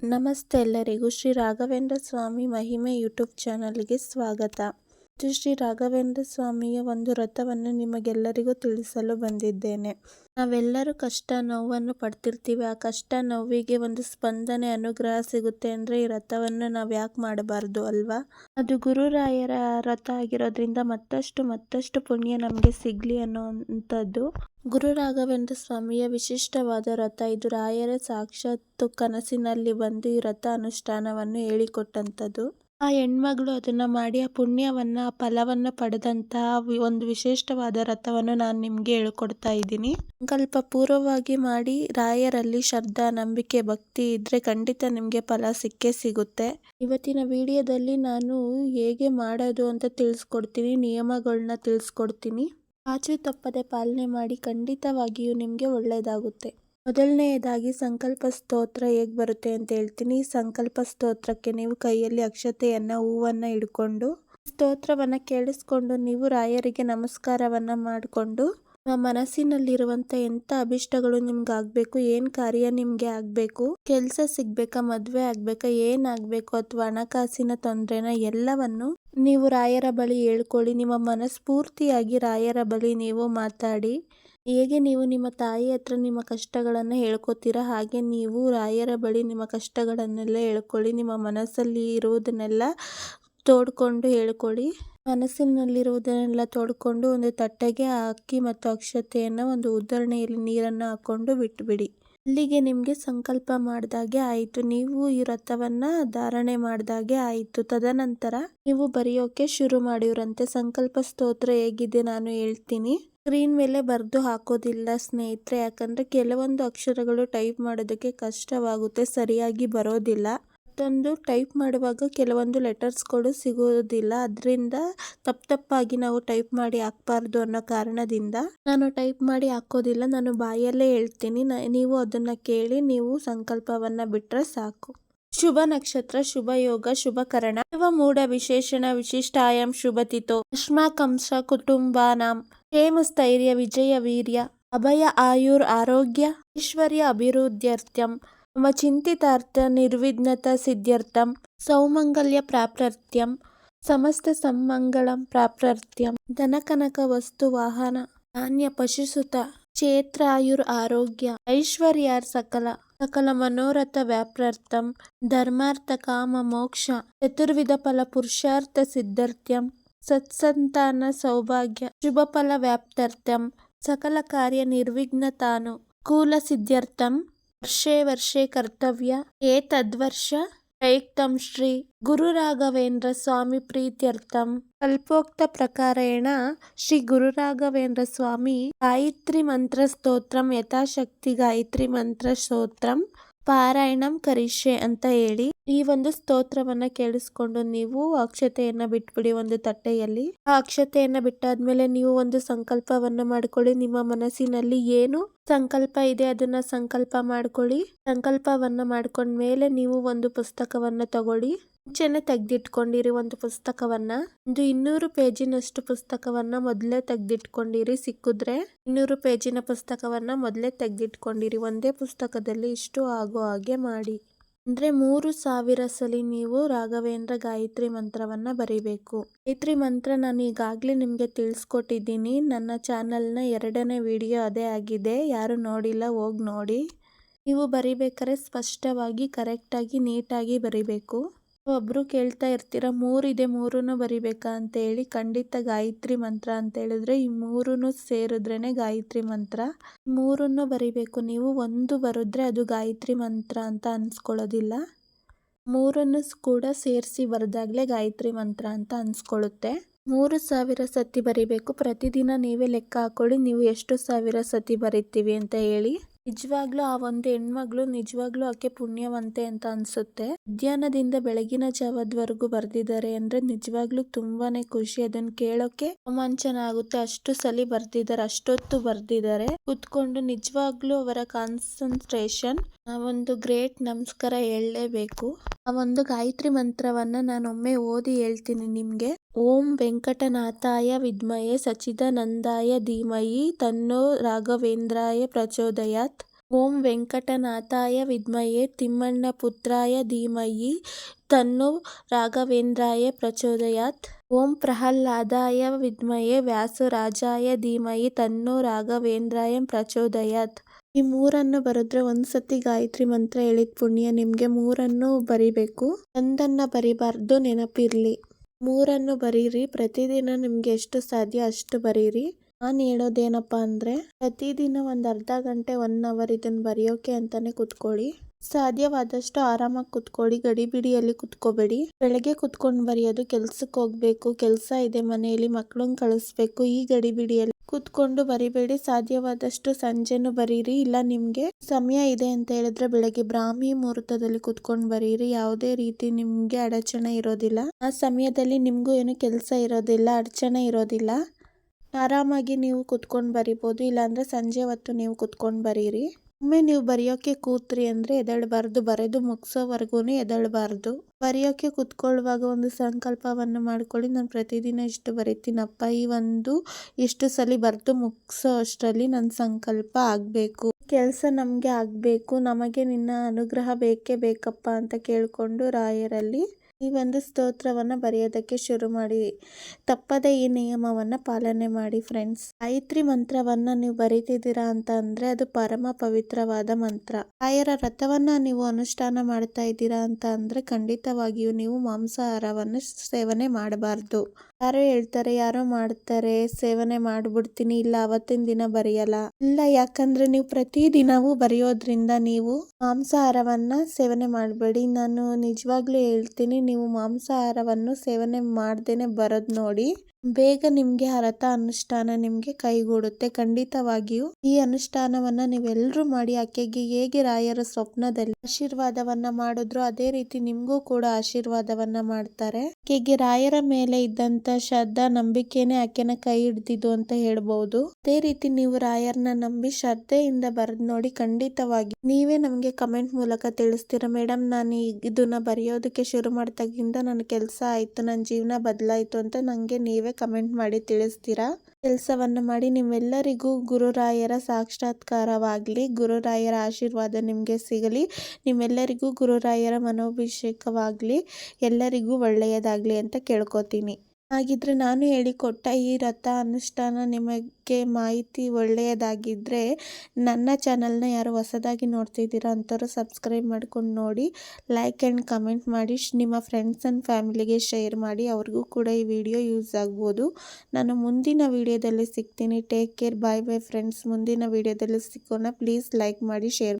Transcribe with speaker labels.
Speaker 1: ನಮಸ್ತೆ ಎಲ್ಲರಿಗೂ ಶ್ರೀ ರಾಘವೇಂದ್ರ ಸ್ವಾಮಿ ಮಹಿಮೆ ಯೂಟ್ಯೂಬ್ ಚಾನಲ್ಗೆ ಸ್ವಾಗತ. ಶ್ರೀ ರಾಘವೇಂದ್ರ ಸ್ವಾಮಿಯ ಒಂದು ವ್ರತವನ್ನು ನಿಮಗೆಲ್ಲರಿಗೂ ತಿಳಿಸಲು ಬಂದಿದ್ದೇನೆ. ನಾವೆಲ್ಲರೂ ಕಷ್ಟ ನೋವನ್ನು ಪಡ್ತಿರ್ತೀವಿ. ಆ ಕಷ್ಟ ನೋವಿಗೆ ಒಂದು ಸ್ಪಂದನೆ, ಅನುಗ್ರಹ ಸಿಗುತ್ತೆ ಅಂದರೆ ಈ ವ್ರತವನ್ನು ನಾವು ಯಾಕೆ ಮಾಡಬಾರ್ದು ಅಲ್ವಾ? ಅದು ಗುರುರಾಯರ ವ್ರತ ಆಗಿರೋದ್ರಿಂದ ಮತ್ತಷ್ಟು ಮತ್ತಷ್ಟು ಪುಣ್ಯ ನಮಗೆ ಸಿಗಲಿ ಅನ್ನೋವಂಥದ್ದು. ಗುರು ರಾಘವೇಂದ್ರ ಸ್ವಾಮಿಯ ವಿಶಿಷ್ಟವಾದ ವ್ರತ ಇದು ರಾಯರ ಸಾಕ್ಷಾತ್ತು ಕನಸಿನಲ್ಲಿ ಬಂದು ಈ ವ್ರತ ಅನುಷ್ಠಾನವನ್ನು ಹೇಳಿಕೊಟ್ಟಂಥದ್ದು. ಆ ಹೆಣ್ಮಗಳು ಅದನ್ನ ಮಾಡಿ ಆ ಪುಣ್ಯವನ್ನ, ಆ ಫಲವನ್ನ ಪಡೆದಂತಹ ಒಂದು ವಿಶಿಷ್ಟವಾದ ರಥವನ್ನು ನಾನು ನಿಮಗೆ ಹೇಳ್ಕೊಡ್ತಾ ಇದ್ದೀನಿ. ಸಂಕಲ್ಪ ಪೂರ್ವವಾಗಿ ಮಾಡಿ ರಾಯರಲ್ಲಿ ಶ್ರದ್ಧಾ, ನಂಬಿಕೆ, ಭಕ್ತಿ ಇದ್ರೆ ಖಂಡಿತ ನಿಮಗೆ ಫಲ ಸಿಕ್ಕೇ ಸಿಗುತ್ತೆ. ಇವತ್ತಿನ ವಿಡಿಯೋದಲ್ಲಿ ನಾನು ಹೇಗೆ ಮಾಡೋದು ಅಂತ ತಿಳಿಸ್ಕೊಡ್ತೀನಿ ನಿಯಮಗಳನ್ನ ತಿಳಿಸ್ಕೊಡ್ತೀನಿ. ಆಚೆ ತಪ್ಪದೆ ಪಾಲನೆ ಮಾಡಿ ಖಂಡಿತವಾಗಿಯೂ ನಿಮಗೆ ಒಳ್ಳೆಯದಾಗುತ್ತೆ ಮೊದಲನೆಯದಾಗಿ ಸಂಕಲ್ಪ ಸ್ತೋತ್ರ ಹೇಗೆ ಬರುತ್ತೆ ಅಂತ ಹೇಳ್ತೀನಿ. ಸಂಕಲ್ಪ ಸ್ತೋತ್ರಕ್ಕೆ ನೀವು ಕೈಯಲ್ಲಿ ಅಕ್ಷತೆಯನ್ನು, ಹೂವನ್ನು ಹಿಡ್ಕೊಂಡು ಸ್ತೋತ್ರವನ್ನ ಕೇಳಿಸ್ಕೊಂಡು ನೀವು ರಾಯರಿಗೆ ನಮಸ್ಕಾರವನ್ನ ಮಾಡಿಕೊಂಡು ನಿಮ್ಮ ಮನಸ್ಸಿನಲ್ಲಿರುವಂಥ ಎಂಥ ಅಭಿಷ್ಟಗಳು ನಿಮ್ಗೆ ಆಗಬೇಕು, ಏನು ಕಾರ್ಯ ನಿಮಗೆ ಆಗ್ಬೇಕು, ಕೆಲಸ ಸಿಗ್ಬೇಕಾ, ಮದುವೆ ಆಗ್ಬೇಕಾ, ಏನ್ ಆಗ್ಬೇಕು ಅಥವಾ ಹಣಕಾಸಿನ ತೊಂದರೆನ ಎಲ್ಲವನ್ನು ನೀವು ರಾಯರ ಬಳಿ ಹೇಳ್ಕೊಳ್ಳಿ. ನಿಮ್ಮ ಮನಸ್ಫೂರ್ತಿಯಾಗಿ ರಾಯರ ಬಳಿ ನೀವು ಮಾತಾಡಿ ಹೇಗೆ ನೀವು ನಿಮ್ಮ ತಾಯಿ ಹತ್ರ ನಿಮ್ಮ ಕಷ್ಟಗಳನ್ನು ಹೇಳ್ಕೊತೀರಾ, ಹಾಗೆ ನೀವು ರಾಯರ ಬಳಿ ನಿಮ್ಮ ಕಷ್ಟಗಳನ್ನೆಲ್ಲ ಹೇಳ್ಕೊಳ್ಳಿ, ನಿಮ್ಮ ಮನಸ್ಸಲ್ಲಿ ಇರುವುದನ್ನೆಲ್ಲ ತೋಡ್ಕೊಂಡು ಹೇಳ್ಕೊಳ್ಳಿ. ಮನಸ್ಸಿನಲ್ಲಿರುವುದನ್ನೆಲ್ಲ ತೋಡ್ಕೊಂಡು ಒಂದು ತಟ್ಟೆಗೆ ಅಕ್ಕಿ ಮತ್ತು ಅಕ್ಷತೆಯನ್ನು ಒಂದು ಉದ್ದರಣೆಯಲ್ಲಿ ನೀರನ್ನು ಹಾಕೊಂಡು ಬಿಟ್ಟುಬಿಡಿ ಅಲ್ಲಿಗೆ ನಿಮಗೆ ಸಂಕಲ್ಪ ಮಾಡಿದಾಗೆ ಆಯಿತು. ನೀವು ಈ ರಥವನ್ನು ಧಾರಣೆ ಮಾಡಿದಾಗೆ ಆಯಿತು. ತದನಂತರ ನೀವು ಬರೆಯೋಕೆ ಶುರು ಮಾಡಿವ್ರಂತೆ. ಸಂಕಲ್ಪ ಸ್ತೋತ್ರ ಹೇಗಿದೆ ನಾನು ಹೇಳ್ತೀನಿ. ಸ್ಕ್ರೀನ್ ಮೇಲೆ ಬರೆದು ಹಾಕೋದಿಲ್ಲ ಸ್ನೇಹಿತರೆ. ಯಾಕಂದರೆ ಕೆಲವೊಂದು ಅಕ್ಷರಗಳು ಟೈಪ್ ಮಾಡೋದಕ್ಕೆ ಕಷ್ಟವಾಗುತ್ತೆ. ಸರಿಯಾಗಿ ಬರೋದಿಲ್ಲ. ಮತ್ತೊಂದು ಟೈಪ್ ಮಾಡುವಾಗ ಕೆಲವೊಂದು ಲೆಟರ್ಸ್ಗಳು ಸಿಗೋದಿಲ್ಲ ಅದರಿಂದ ತಪ್ಪು ತಪ್ಪಾಗಿ ನಾವು ಟೈಪ್ ಮಾಡಿ ಹಾಕ್ಬಾರ್ದು ಅನ್ನೋ ಕಾರಣದಿಂದ ನಾನು ಟೈಪ್ ಮಾಡಿ ಹಾಕೋದಿಲ್ಲ. ನಾನು ಬಾಯಲ್ಲೇ ಹೇಳ್ತೀನಿ. ನೀವು ಅದನ್ನ ಕೇಳಿ ನೀವು ಸಂಕಲ್ಪವನ್ನ ಬಿಟ್ಟರೆ ಸಾಕು. ಶುಭ ನಕ್ಷತ್ರ, ಶುಭ ಯೋಗ, ಶುಭ ಕರಣ. ಶುಭ ಮೂಢ ವಿಶೇಷಣ, ವಿಶಿಷ್ಟಾಯಂ ಶುಭತಿತೋ ಅಶ್ಮಾಕಂಶ ಕುಟುಂಬಾನಾಂ. ಕ್ಷೇಮ, ಸ್ಥೈರ್ಯ, ವಿಜಯ, ವೀರ್ಯ. ಅಭಯ, ಆಯುರ್, ಆರೋಗ್ಯ. ಐಶ್ವರ್ಯ ಅಭಿವೃದ್ಧ್ಯರ್ಥಂ ನಿರ್ವಿಘ್ನತ ಸಿದ್ಧ್ಯರ್ಥಂ ಸೌಮಂಗಲ್ಯ ಪ್ರಾಪ್ರತ್ಯಂ ಸಮಸ್ತ ಸಮ್ಮಂಗಳಂ ಪ್ರಾಪ್ರತ್ಯಂ ಧನಕನಕ ವಸ್ತು ವಾಹನ ಧಾನ್ಯ ಪಶುಸುತ ಕ್ಷೇತ್ರ ಆಯುರ್ ಆರೋಗ್ಯ ಐಶ್ವರ್ಯಾರ್ ಸಕಲ ಸಕಲ ಮನೋರಥ ವ್ಯಾಪ್ರಾರ್ಥಂ ಧರ್ಮಾರ್ಥ ಕಾಮ ಮೋಕ್ಷ ಚತುರ್ವಿಧ ಫಲ ಪುರುಷಾರ್ಥ ಸಿದ್ಧಾರ್ಥ್ಯಂ ಸತ್ಸಂತಾನ ಸೌಭಾಗ್ಯ ಶುಭ ಫಲ ವ್ಯಾಪ್ತಾರ್ಥ್ಯಂ ಸಕಲ ಕಾರ್ಯ ನಿರ್ವಿಘ್ನತಾನು ಕೂಲ ಸಿದ್ಧ್ಯರ್ಥಂ ವರ್ಷೇ ವರ್ಷೇ ಕರ್ತವ್ಯ ಏತದ್ವರ್ಷ ಪ್ರಯುಕ್ತಂ ಶ್ರೀ ಗುರು ರಾಘವೇಂದ್ರ ಸ್ವಾಮಿ ಪ್ರೀತ್ಯರ್ಥಂ ಕಲ್ಪೋಕ್ತ ಪ್ರಕಾರೇಣ ಶ್ರೀ ಗುರು ರಾಘವೇಂದ್ರ ಸ್ವಾಮಿ ಗಾಯತ್ರಿ ಮಂತ್ರ ಸ್ತೋತ್ರಂ ಯಥಾಶಕ್ತಿ ಗಾಯತ್ರಿ ಮಂತ್ರ ಸ್ತೋತ್ರಂ ಪಾರಾಯಣಂ ಕರಿಷೆ ಅಂತ ಹೇಳಿ ಈ ಒಂದು ಸ್ತೋತ್ರವನ್ನ ಕೇಳಿಸ್ಕೊಂಡು ನೀವು ಅಕ್ಷತೆಯನ್ನ ಬಿಟ್ಬಿಡಿ ಒಂದು ತಟ್ಟೆಯಲ್ಲಿ. ಆ ಅಕ್ಷತೆಯನ್ನ ಬಿಟ್ಟಾದ್ಮೇಲೆ ನೀವು ಒಂದು ಸಂಕಲ್ಪವನ್ನ ಮಾಡ್ಕೊಳ್ಳಿ. ನಿಮ್ಮ ಮನಸ್ಸಿನಲ್ಲಿ ಏನು ಸಂಕಲ್ಪ ಇದೆ ಅದನ್ನ ಸಂಕಲ್ಪ ಮಾಡ್ಕೊಳ್ಳಿ. ಸಂಕಲ್ಪವನ್ನ ಮಾಡ್ಕೊಂಡ್ಮೇಲೆ ನೀವು ಒಂದು ಪುಸ್ತಕವನ್ನ ತಗೊಳ್ಳಿ. ಮುಂಚೆನೆ ತೆಗೆದಿಟ್ಕೊಂಡಿರಿ ಒಂದು ಪುಸ್ತಕವನ್ನ? ಒಂದು ಇನ್ನೂರು ಪೇಜಿನಷ್ಟು ಪುಸ್ತಕವನ್ನ ಮೊದಲೇ ತೆಗೆದಿಟ್ಕೊಂಡಿರಿ ಸಿಕ್ಕಿದ್ರೆ? ಇನ್ನೂರು ಪೇಜಿನ ಪುಸ್ತಕವನ್ನ ಮೊದಲೇ ತೆಗೆದಿಟ್ಕೊಂಡಿರಿ, ಒಂದೇ ಪುಸ್ತಕದಲ್ಲಿ ಇಷ್ಟು ಆಗೋ ಹಾಗೆ ಮಾಡಿ. ಅಂದ್ರೆ ಮೂರು ಸಾವಿರ ಸಲಿ ನೀವು ರಾಘವೇಂದ್ರ ಗಾಯತ್ರಿ ಮಂತ್ರವನ್ನ ಬರಿಬೇಕು. ಗಾಯತ್ರಿ ಮಂತ್ರ ನಾನು ಈಗಾಗಲೇ ನಿಮಗೆ ತಿಳಿಸ್ಕೊಟ್ಟಿದ್ದೀನಿ. ನನ್ನ ಚಾನಲ್ನ ಎರಡನೇ ವಿಡಿಯೋ ಅದೇ ಆಗಿದೆ. ಯಾರು ನೋಡಿಲ್ಲ ಹೋಗಿ ನೋಡಿ. ನೀವು ಬರಿಬೇಕಾದ್ರೆ ಸ್ಪಷ್ಟವಾಗಿ, ಕರೆಕ್ಟಾಗಿ, ನೀಟಾಗಿ ಬರಿಬೇಕು. ಒಬ್ರು ಕೇಳ್ತಾ ಇರ್ತೀರ ಮೂರಿದೆ ಮೂರನ್ನು ಬರಿಬೇಕಾ ಅಂತ ಹೇಳಿ ಖಂಡಿತ ಗಾಯತ್ರಿ ಮಂತ್ರ ಅಂತ ಹೇಳಿದ್ರೆ ಈ ಮೂರೂ ಸೇರಿದ್ರೇನೆ ಗಾಯತ್ರಿ ಮಂತ್ರ. ಮೂರನ್ನು ಬರಿಬೇಕು, ನೀವು ಒಂದು ಬರೆದ್ರೆ ಅದು ಗಾಯತ್ರಿ ಮಂತ್ರ ಅಂತ ಅನ್ಸ್ಕೊಳ್ಳೋದಿಲ್ಲ. ಮೂರನ್ನು ಕೂಡ ಸೇರಿಸಿ ಬರೆದಾಗಲೇ ಗಾಯತ್ರಿ ಮಂತ್ರ ಅಂತ ಅನ್ಸ್ಕೊಳ್ಳುತ್ತೆ. ಮೂರು ಸಾವಿರ ಸತಿ ಬರಿಬೇಕು, ಪ್ರತಿದಿನ ನೀವೇ ಲೆಕ್ಕ ಹಾಕೊಳ್ಳಿ, ನೀವು ಎಷ್ಟು ಸಾವಿರ ಸತಿ ಬರಿತೀವಿ ಅಂತ ಹೇಳಿ. ನಿಜವಾಗ್ಲೂ ಆ ಒಂದು ಹೆಣ್ಮಗಳು ನಿಜವಾಗ್ಲೂ ಆಕೆ ಪುಣ್ಯವಂತೆ ಅಂತ ಅನ್ಸುತ್ತೆ. ಮಧ್ಯಾಹ್ನದಿಂದ ಬೆಳಗಿನ ಜಾವದವರೆಗೂ ಬರ್ದಿದ್ದಾರೆ ಅಂದ್ರೆ ನಿಜವಾಗ್ಲೂ ತುಂಬಾನೇ ಖುಷಿ. ಅದನ್ನ ಕೇಳೋಕೆ ರೋಮಾಂಚನ ಆಗುತ್ತೆ. ಅಷ್ಟು ಸಲಿ ಬರ್ದಿದ್ದಾರೆ, ಅಷ್ಟೊತ್ತು ಬರ್ದಿದ್ದಾರೆ. ಕುತ್ಕೊಂಡು ನಿಜವಾಗ್ಲೂ ಅವರ ಕಾನ್ಸಂಟ್ರೇಷನ್, ಆ ಒಂದು ಗ್ರೇಟ್ ನಮಸ್ಕಾರ ಹೇಳಲೇಬೇಕು. ಆ ಒಂದು ಗಾಯತ್ರಿ ಮಂತ್ರವನ್ನ ನಾನೊಮ್ಮೆ ಓದಿ ಹೇಳ್ತೀನಿ ನಿಮ್ಗೆ. ಓಂ ವೆಂಕಟನಾಥಾಯ ವಿದ್ಮಯೇ ಸಚಿದಾನಂದಾಯ ಧೀಮಯಿ ತನ್ನೋ ರಾಘವೇಂದ್ರಾಯ ಪ್ರಚೋದಯಾತ್. ಓಂ ವೆಂಕಟನಾಥಾಯ ತಿಮ್ಮಣ್ಣ ಪುತ್ರಾಯ ಧೀಮಯಿ ತನ್ನೋ ರಾಘವೇಂದ್ರಾಯ ಪ್ರಚೋದಯಾತ್. ಓಂ ಪ್ರಹ್ಲಾದಾಯ ವಿದ್ಮಯೇ ವ್ಯಾಸರಾಜಾಯ ಧೀಮಯಿ ತನ್ನೋ ರಾಘವೇಂದ್ರಾಯ ಪ್ರಚೋದಯಾತ್. ಈ ಮೂರನ್ನು ಬರೆದ್ರೆ ಒಂದ್ಸತಿ ಗಾಯತ್ರಿ ಮಂತ್ರ ಹೇಳಿದ ಪುಣ್ಯ ನಿಮ್ಗೆ ಮೂರನ್ನು ಬರಿಬೇಕು. ಒಂದನ್ನ ಬರಿಬಾರ್ದು ನೆನಪಿರ್ಲಿ. ಮೂರನ್ನು ಬರೀರಿ, ಪ್ರತಿದಿನ ನಿಮ್ಗೆ ಎಷ್ಟು ಸಾಧ್ಯ ಅಷ್ಟು ಬರೀರಿ. ನಾನು ಹೇಳೋದೇನಪ್ಪ ಅಂದ್ರೆ, ಪ್ರತಿದಿನ ಒಂದು ಅರ್ಧ ಗಂಟೆ ಒನ್ ಅವರ್ ಇದನ್ನು ಬರೆಯೋಕೆ ಅಂತಲೇ ಕುತ್ಕೊಳ್ಳಿ. ಸಾಧ್ಯವಾದಷ್ಟು ಆರಾಮಾಗಿ ಕುತ್ಕೊಳ್ಳಿ, ಗಡಿಬಿಡಿಯಲ್ಲಿ ಕುತ್ಕೋಬೇಡಿ. ಬೆಳಗ್ಗೆ ಕುತ್ಕೊಂಡು ಬರೆಯೋದು ಕೆಲ್ಸಕ್ಕೆ ಹೋಗ್ಬೇಕು, ಕೆಲಸ ಇದೆ ಮನೆಯಲ್ಲಿ ಮಕ್ಕಳನ್ನ ಕಳಿಸ್ಬೇಕು, ಈ ಗಡಿಬಿಡಿಯಲ್ಲಿ ಕುತ್ಕೊಂಡು ಬರಿಬೇಡಿ. ಸಾಧ್ಯವಾದಷ್ಟು ಸಂಜೆನೂ ಬರೀರಿ, ಇಲ್ಲ ನಿಮ್ಗೆ ಸಮಯ ಇದೆ ಅಂತ ಹೇಳಿದ್ರೆ ಬೆಳಗ್ಗೆ ಬ್ರಾಹ್ಮಿ ಮುಹೂರ್ತದಲ್ಲಿ ಕುತ್ಕೊಂಡು ಬರೀರಿ. ಯಾವುದೇ ರೀತಿ ನಿಮ್ಗೆ ಅಡಚಣೆ ಇರೋದಿಲ್ಲ. ಆ ಸಮಯದಲ್ಲಿ ನಿಮಗೂ ಏನು ಕೆಲಸ ಇರೋದಿಲ್ಲ, ಅಡಚಣೆ ಇರೋದಿಲ್ಲ. ಆರಾಮಾಗಿ ನೀವು ಕುತ್ಕೊಂಡು ಬರಿಬೋದು, ಇಲ್ಲಾಂದರೆ ಸಂಜೆ ಹೊತ್ತು ನೀವು ಕುತ್ಕೊಂಡು ಬರೀರಿ. ಒಮ್ಮೆ ನೀವು ಬರೆಯೋಕ್ಕೆ ಕೂತ್ರಿ ಅಂದರೆ ಎದಳಬಾರ್ದು ಬರೆದು ಮುಗಿಸೋವರೆಗೂ ಎದಳಬಾರ್ದು ಬರೆಯೋಕ್ಕೆ ಕುತ್ಕೊಳ್ಳುವಾಗ ಒಂದು ಸಂಕಲ್ಪವನ್ನು ಮಾಡ್ಕೊಳ್ಳಿ, ನಾನು ಪ್ರತಿದಿನ ಇಷ್ಟು ಬರಿತೀನಪ್ಪ, ಈ ಒಂದು ಇಷ್ಟು ಸಲ ಬರೆದು ಮುಗಿಸೋ ಅಷ್ಟರಲ್ಲಿ ನನ್ನ ಸಂಕಲ್ಪ ಆಗಬೇಕು. ಕೆಲಸ ನಮಗೆ ಆಗಬೇಕು, ನಮಗೆ ನಿನ್ನ ಅನುಗ್ರಹ ಬೇಕೇ ಬೇಕಪ್ಪ ಅಂತ ಕೇಳಿಕೊಂಡು ರಾಯರಲ್ಲಿ ಈ ಒಂದು ಸ್ತೋತ್ರವನ್ನು ಬರೆಯೋದಕ್ಕೆ ಶುರು ಮಾಡಿ. ತಪ್ಪದೆ ಈ ನಿಯಮವನ್ನು ಪಾಲನೆ ಮಾಡಿ ಫ್ರೆಂಡ್ಸ್ ಗಾಯತ್ರಿ ಮಂತ್ರವನ್ನು ನೀವು ಬರೀತಿದ್ದೀರಾ ಅಂತ ಅಂದರೆ ಅದು ಪರಮ ಪವಿತ್ರವಾದ ಮಂತ್ರ. ಆಯರ ರಥವನ್ನು ನೀವು ಅನುಷ್ಠಾನ ಮಾಡ್ತಾ ಇದ್ದೀರಾ ಅಂತ ಅಂದರೆ ಖಂಡಿತವಾಗಿಯೂ ನೀವು ಮಾಂಸಾಹಾರವನ್ನು ಸೇವನೆ ಮಾಡಬಾರ್ದು. ಯಾರೋ ಹೇಳ್ತಾರೆ, ಯಾರೋ ಮಾಡ್ತಾರೆ, ಸೇವನೆ ಮಾಡ್ಬಿಡ್ತೀನಿ, ಇಲ್ಲ ಅವತ್ತಿನ ದಿನ ಬರೆಯಲ್ಲ. ಇಲ್ಲ, ಯಾಕಂದ್ರೆ ನೀವು ಪ್ರತಿ ದಿನವೂ ಬರೆಯೋದ್ರಿಂದ ನೀವು ಮಾಂಸಾಹಾರವನ್ನ ಸೇವನೆ ಮಾಡಬೇಡಿ. ನಾನು ನಿಜವಾಗ್ಲೂ ಹೇಳ್ತೀನಿ, ನೀವು ಮಾಂಸಾಹಾರವನ್ನು ಸೇವನೆ ಮಾಡ್ದೇನೆ ಬರೋದ್ ನೋಡಿ. ಬೇಗ ನಿಮ್ಗೆ ಹರತ ಅನುಷ್ಠಾನ ನಿಮ್ಗೆ ಕೈಗೂಡುತ್ತೆ. ಖಂಡಿತವಾಗಿಯೂ ಈ ಅನುಷ್ಠಾನವನ್ನ ನೀವೆಲ್ಲರೂ ಮಾಡಿ, ಆಕೆಗೆ ಹೇಗೆ ರಾಯರ ಸ್ವಪ್ನದಲ್ಲಿ ಆಶೀರ್ವಾದವನ್ನ ಮಾಡಿದ್ರು ಅದೇ ರೀತಿ ನಿಮ್ಗೂ ಕೂಡ ಆಶೀರ್ವಾದವನ್ನ ಮಾಡ್ತಾರೆ. ಆಕೆಗೆ ರಾಯರ ಮೇಲೆ ಇದ್ದಂತ ಶ್ರದ್ಧಾ, ನಂಬಿಕೆನೆ ಆಕೆನ ಕೈ ಹಿಡ್ದಿದ್ದು ಅಂತ ಹೇಳ್ಬಹುದು ಅದೇ ರೀತಿ ನೀವು ರಾಯರ್ನ ನಂಬಿ ಶ್ರದ್ಧೆಯಿಂದ ಬರೆದ್ ನೋಡಿ ಖಂಡಿತವಾಗಿ ನೀವೇ ನಮ್ಗೆ ಕಮೆಂಟ್ ಮೂಲಕ ತಿಳಿಸ್ತೀರಾ ಮೇಡಮ್ ನಾನು ಇದನ್ನ ಬರೆಯೋದಕ್ಕೆ ಶುರು ಮಾಡ್ದಾಗಿಂದ ನನ್ನ ಕೆಲಸ ಆಯ್ತು ನನ್ನ ಜೀವನ ಬದಲಾಯ್ತು ಅಂತ ನಂಗೆ ನೀವೇ ಕಮೆಂಟ್ ಮಾಡಿ ತಿಳಿಸ್ತೀರಾ? ಕೆಲಸವನ್ನು ಮಾಡಿ ನಿಮ್ಮೆಲ್ಲರಿಗೂ ಗುರುರಾಯರ ಸಾಕ್ಷಾತ್ಕಾರವಾಗಲಿ, ಗುರುರಾಯರ ಆಶೀರ್ವಾದ ನಿಮಗೆ ಸಿಗಲಿ, ನಿಮ್ಮೆಲ್ಲರಿಗೂ ಗುರುರಾಯರ ಮನೋಭಿಷೇಕವಾಗಲಿ, ಎಲ್ಲರಿಗೂ ಒಳ್ಳೆಯದಾಗಲಿ ಅಂತ ಕೇಳ್ಕೊತೀನಿ. ಹಾಗಿದ್ರೆ ನಾನು ಹೇಳಿಕೊಟ್ಟ ಈ ರಥ ಅನುಷ್ಠಾನ ನಿಮಗೆ ಮಾಹಿತಿ ಒಳ್ಳೆಯದಾಗಿದ್ದರೆ ನನ್ನ ಚಾನಲ್ನ ಯಾರು ಹೊಸದಾಗಿ ನೋಡ್ತಿದ್ದೀರಾ ಅಂಥವ್ರು ಸಬ್ಸ್ಕ್ರೈಬ್ ಮಾಡ್ಕೊಂಡು ನೋಡಿ ಲೈಕ್ ಆ್ಯಂಡ್ ಕಮೆಂಟ್ ಮಾಡಿ ನಿಮ್ಮ ಫ್ರೆಂಡ್ಸ್ ಆ್ಯಂಡ್ ಫ್ಯಾಮಿಲಿಗೆ ಶೇರ್ ಮಾಡಿ, ಅವ್ರಿಗೂ ಕೂಡ ಈ ವಿಡಿಯೋ ಯೂಸ್ ಆಗ್ಬೋದು. ನಾನು ಮುಂದಿನ ವಿಡಿಯೋದಲ್ಲಿ ಸಿಗ್ತೀನಿ. Take care bye bye friends ಮುಂದಿನ ವಿಡಿಯೋದಲ್ಲಿ ಸಿಕ್ಕೋಣ ಪ್ಲೀಸ್ ಲೈಕ್ ಮಾಡಿ ಶೇರ್